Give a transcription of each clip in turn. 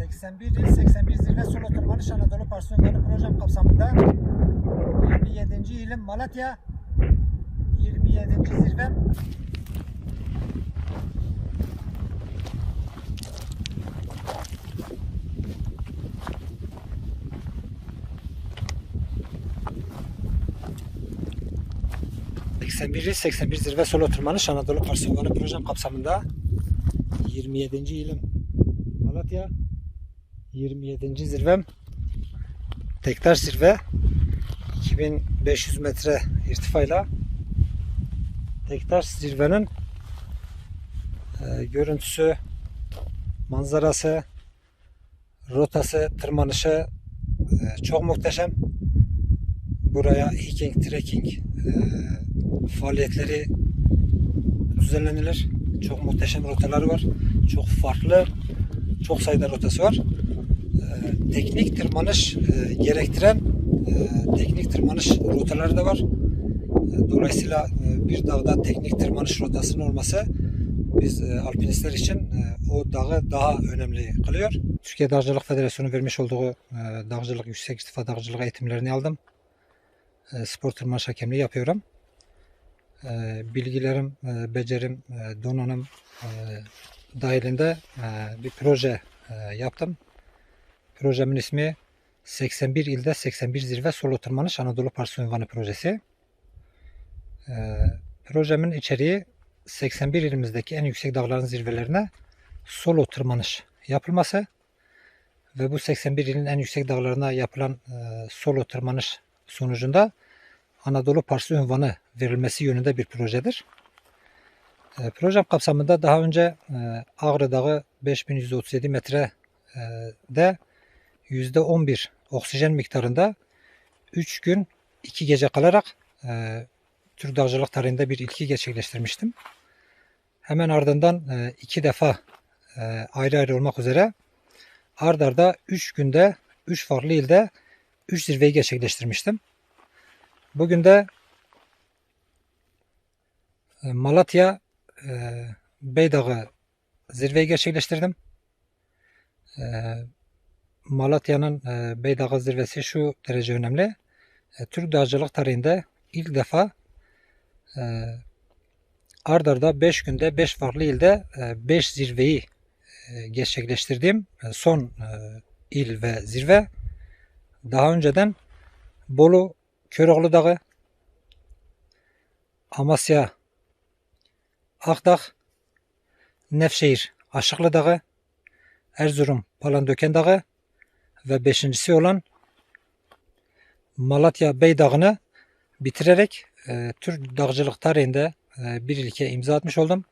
81 il 81 zirve solo tırmanış Anadolu Parsiyonları projem kapsamında 27. ilim Malatya 27. zirvem ...81 il 81 zirve solo tırmanış Anadolu Parsiyonları projem kapsamında 27. ilim Malatya 27. zirvem. Tekrar zirve. 2500 metre irtifayla. Tekrar zirvenin e, görüntüsü manzarası rotası tırmanışı e, çok muhteşem. Buraya hiking trekking e, faaliyetleri düzenlenilir. Çok muhteşem rotaları var. Çok farklı çok sayıda rotası var e, teknik tırmanış e, gerektiren e, teknik tırmanış rotaları da var. E, dolayısıyla e, bir dağda teknik tırmanış rotasının olması biz e, alpinistler için e, o dağı daha önemli kılıyor. Türkiye Dağcılık Federasyonu vermiş olduğu e, dağcılık, yüksek irtifa dağcılık eğitimlerini aldım. E, spor tırmanış hakemliği yapıyorum. E, bilgilerim, e, becerim, e, donanım e, dahilinde e, bir proje e, yaptım. Projemin ismi 81 ilde 81 zirve solo tırmanış Anadolu Parsı Ünvanı projesi. Ee, projemin içeriği 81 ilimizdeki en yüksek dağların zirvelerine solo tırmanış yapılması ve bu 81 ilin en yüksek dağlarına yapılan e, solo tırmanış sonucunda Anadolu Parsı Ünvanı verilmesi yönünde bir projedir. E, projem kapsamında daha önce e, Ağrı Dağı 5137 metre e, de %11 oksijen miktarında 3 gün 2 gece kalarak e, Türk dağcılık tarihinde bir ilki gerçekleştirmiştim. Hemen ardından e, iki defa e, ayrı ayrı olmak üzere ard arda 3 günde 3 farklı ilde 3 zirveyi gerçekleştirmiştim. Bugün de e, Malatya e, Beydağı zirveyi gerçekleştirdim. E, Malatya'nın e, zirvesi şu derece önemli. E, Türk dağcılık tarihinde ilk defa e, ard arda 5 günde 5 farklı ilde 5 zirveyi e, gerçekleştirdiğim e, son e, il ve zirve. Daha önceden Bolu Köroğlu Dağı, Amasya Akdağ, Nevşehir Aşıklı Dağı, Erzurum Palandöken Dağı ve beşincisi olan Malatya Beydağı'nı bitirerek e, Türk dağcılık tarihinde e, bir ilke imza atmış oldum.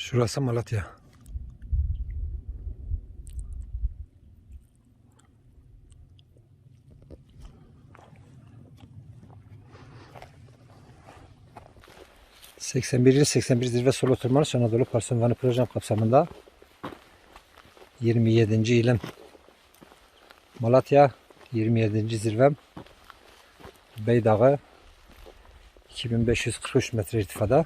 Şurası Malatya. ...81 il 81 zirve solo tırmanış Anadolu Parson Vanı projem kapsamında... ...27. ilim... ...Malatya... ...27. zirvem... ...Beydağı... ...2543 metre irtifada...